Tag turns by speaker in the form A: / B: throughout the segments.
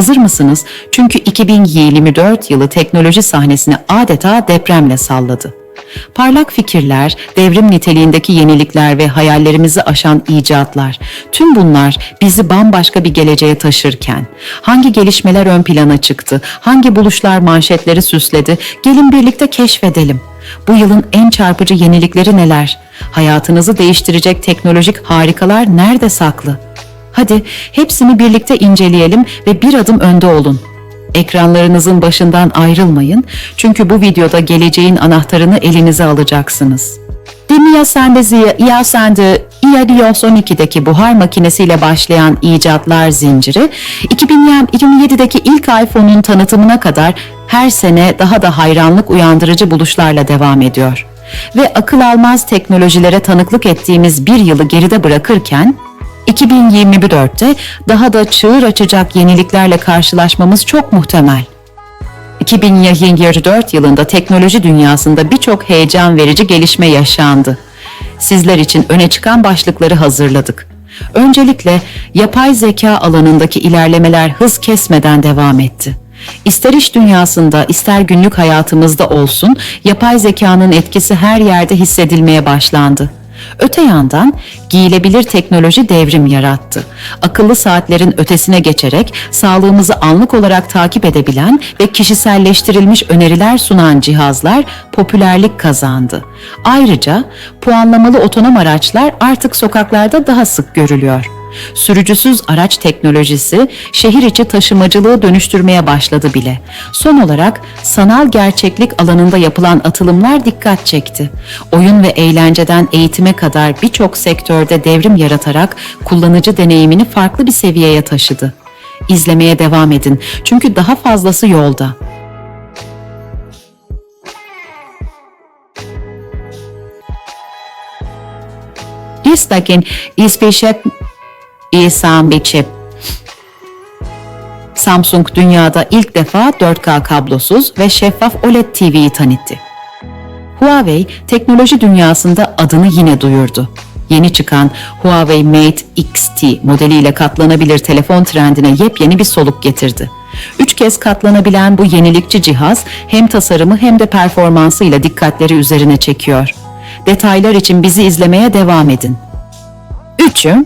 A: Hazır mısınız? Çünkü 2024 yılı teknoloji sahnesini adeta depremle salladı. Parlak fikirler, devrim niteliğindeki yenilikler ve hayallerimizi aşan icatlar. Tüm bunlar bizi bambaşka bir geleceğe taşırken hangi gelişmeler ön plana çıktı? Hangi buluşlar manşetleri süsledi? Gelin birlikte keşfedelim. Bu yılın en çarpıcı yenilikleri neler? Hayatınızı değiştirecek teknolojik harikalar nerede saklı? Hadi hepsini birlikte inceleyelim ve bir adım önde olun. Ekranlarınızın başından ayrılmayın çünkü bu videoda geleceğin anahtarını elinize alacaksınız. Dimya Sendezi Yasende IADIOS 12'deki buhar makinesiyle başlayan icatlar zinciri, 2027'deki ilk iPhone'un tanıtımına kadar her sene daha da hayranlık uyandırıcı buluşlarla devam ediyor. Ve akıl almaz teknolojilere tanıklık ettiğimiz bir yılı geride bırakırken, 2024'te daha da çığır açacak yeniliklerle karşılaşmamız çok muhtemel. 2024 yılında teknoloji dünyasında birçok heyecan verici gelişme yaşandı. Sizler için öne çıkan başlıkları hazırladık. Öncelikle yapay zeka alanındaki ilerlemeler hız kesmeden devam etti. İster iş dünyasında, ister günlük hayatımızda olsun, yapay zekanın etkisi her yerde hissedilmeye başlandı. Öte yandan giyilebilir teknoloji devrim yarattı. Akıllı saatlerin ötesine geçerek sağlığımızı anlık olarak takip edebilen ve kişiselleştirilmiş öneriler sunan cihazlar popülerlik kazandı. Ayrıca puanlamalı otonom araçlar artık sokaklarda daha sık görülüyor. Sürücüsüz araç teknolojisi şehir içi taşımacılığı dönüştürmeye başladı bile. Son olarak sanal gerçeklik alanında yapılan atılımlar dikkat çekti. Oyun ve eğlenceden eğitime kadar birçok sektörde devrim yaratarak kullanıcı deneyimini farklı bir seviyeye taşıdı. İzlemeye devam edin çünkü daha fazlası yolda. İsveç'e İSAM bir çip. Samsung dünyada ilk defa 4K kablosuz ve şeffaf OLED TV'yi tanıttı. Huawei teknoloji dünyasında adını yine duyurdu. Yeni çıkan Huawei Mate XT modeliyle katlanabilir telefon trendine yepyeni bir soluk getirdi. Üç kez katlanabilen bu yenilikçi cihaz hem tasarımı hem de performansıyla dikkatleri üzerine çekiyor. Detaylar için bizi izlemeye devam edin. Üçü,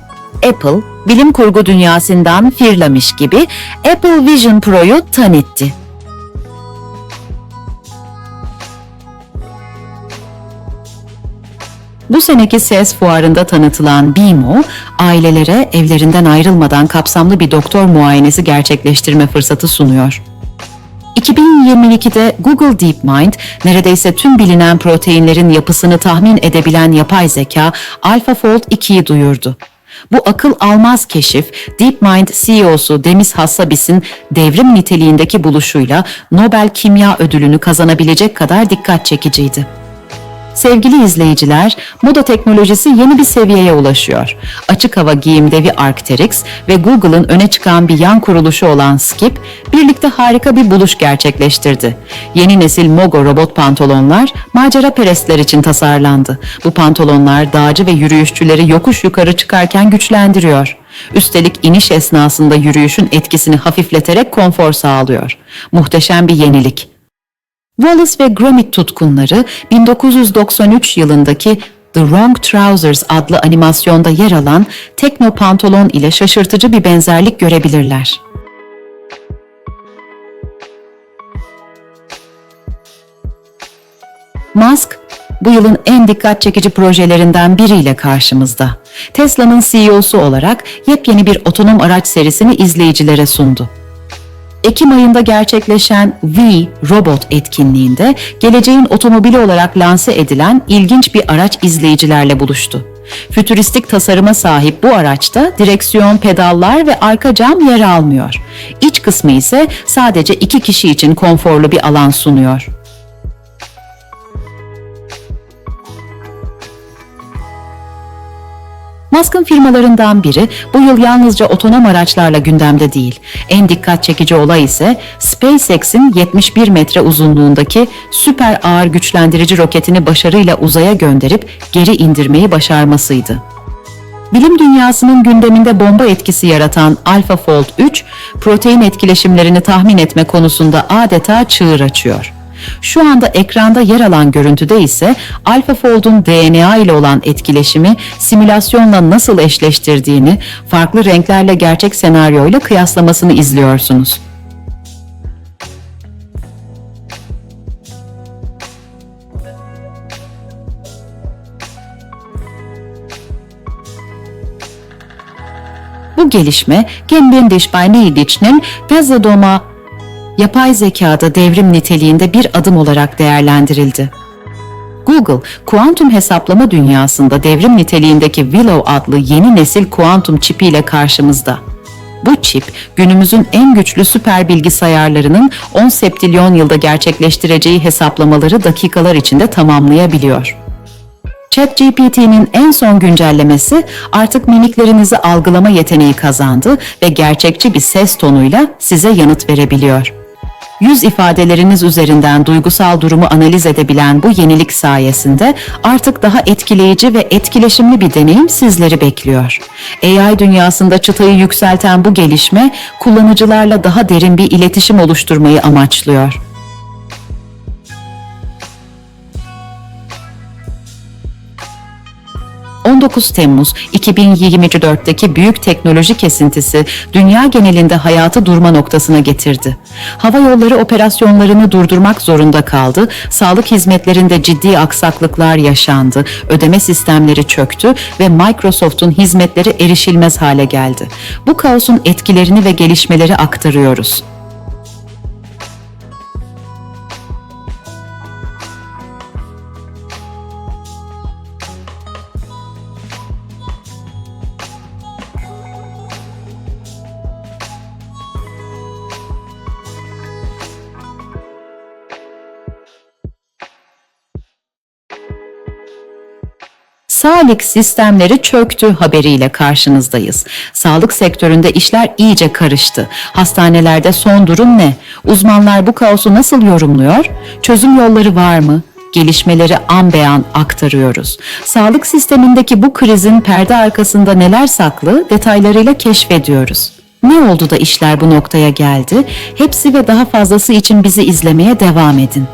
A: Apple, bilim kurgu dünyasından firlamış gibi Apple Vision Pro'yu tanıttı. Bu seneki SES fuarında tanıtılan BIMO, ailelere evlerinden ayrılmadan kapsamlı bir doktor muayenesi gerçekleştirme fırsatı sunuyor. 2022'de Google DeepMind, neredeyse tüm bilinen proteinlerin yapısını tahmin edebilen yapay zeka AlphaFold 2'yi duyurdu. Bu akıl almaz keşif, DeepMind CEO'su Demis Hassabis'in devrim niteliğindeki buluşuyla Nobel Kimya Ödülünü kazanabilecek kadar dikkat çekiciydi. Sevgili izleyiciler, moda teknolojisi yeni bir seviyeye ulaşıyor. Açık hava giyim devi Arc'teryx ve Google'ın öne çıkan bir yan kuruluşu olan Skip, birlikte harika bir buluş gerçekleştirdi. Yeni nesil Mogo robot pantolonlar, macera perestler için tasarlandı. Bu pantolonlar dağcı ve yürüyüşçüleri yokuş yukarı çıkarken güçlendiriyor. Üstelik iniş esnasında yürüyüşün etkisini hafifleterek konfor sağlıyor. Muhteşem bir yenilik. Wallace ve Gromit tutkunları 1993 yılındaki The Wrong Trousers adlı animasyonda yer alan tekno pantolon ile şaşırtıcı bir benzerlik görebilirler. Musk, bu yılın en dikkat çekici projelerinden biriyle karşımızda. Tesla'nın CEO'su olarak yepyeni bir otonom araç serisini izleyicilere sundu. Ekim ayında gerçekleşen V Robot etkinliğinde geleceğin otomobili olarak lanse edilen ilginç bir araç izleyicilerle buluştu. Fütüristik tasarıma sahip bu araçta direksiyon, pedallar ve arka cam yer almıyor. İç kısmı ise sadece iki kişi için konforlu bir alan sunuyor. Musk'ın firmalarından biri bu yıl yalnızca otonom araçlarla gündemde değil. En dikkat çekici olay ise SpaceX'in 71 metre uzunluğundaki süper ağır güçlendirici roketini başarıyla uzaya gönderip geri indirmeyi başarmasıydı. Bilim dünyasının gündeminde bomba etkisi yaratan AlphaFold 3, protein etkileşimlerini tahmin etme konusunda adeta çığır açıyor. Şu anda ekranda yer alan görüntüde ise AlphaFold'un DNA ile olan etkileşimi simülasyonla nasıl eşleştirdiğini, farklı renklerle gerçek senaryoyla kıyaslamasını izliyorsunuz. Bu gelişme Cambridge by Neilich'nin Gazadoma yapay zekada devrim niteliğinde bir adım olarak değerlendirildi. Google, kuantum hesaplama dünyasında devrim niteliğindeki Willow adlı yeni nesil kuantum çipi ile karşımızda. Bu çip, günümüzün en güçlü süper bilgisayarlarının 10 septilyon yılda gerçekleştireceği hesaplamaları dakikalar içinde tamamlayabiliyor. ChatGPT'nin en son güncellemesi artık mimiklerinizi algılama yeteneği kazandı ve gerçekçi bir ses tonuyla size yanıt verebiliyor. Yüz ifadeleriniz üzerinden duygusal durumu analiz edebilen bu yenilik sayesinde artık daha etkileyici ve etkileşimli bir deneyim sizleri bekliyor. AI dünyasında çıtayı yükselten bu gelişme kullanıcılarla daha derin bir iletişim oluşturmayı amaçlıyor. ...19 Temmuz 2024'teki büyük teknoloji kesintisi dünya genelinde hayatı durma noktasına getirdi. Hava yolları operasyonlarını durdurmak zorunda kaldı, sağlık hizmetlerinde ciddi aksaklıklar yaşandı, ödeme sistemleri çöktü ve Microsoft'un hizmetleri erişilmez hale geldi. Bu kaosun etkilerini ve gelişmeleri aktarıyoruz. Sağlık sistemleri çöktü haberiyle karşınızdayız. Sağlık sektöründe işler iyice karıştı. Hastanelerde son durum ne? Uzmanlar bu kaosu nasıl yorumluyor? Çözüm yolları var mı? Gelişmeleri an beyan aktarıyoruz. Sağlık sistemindeki bu krizin perde arkasında neler saklı detaylarıyla keşfediyoruz. Ne oldu da işler bu noktaya geldi? Hepsi ve daha fazlası için bizi izlemeye devam edin.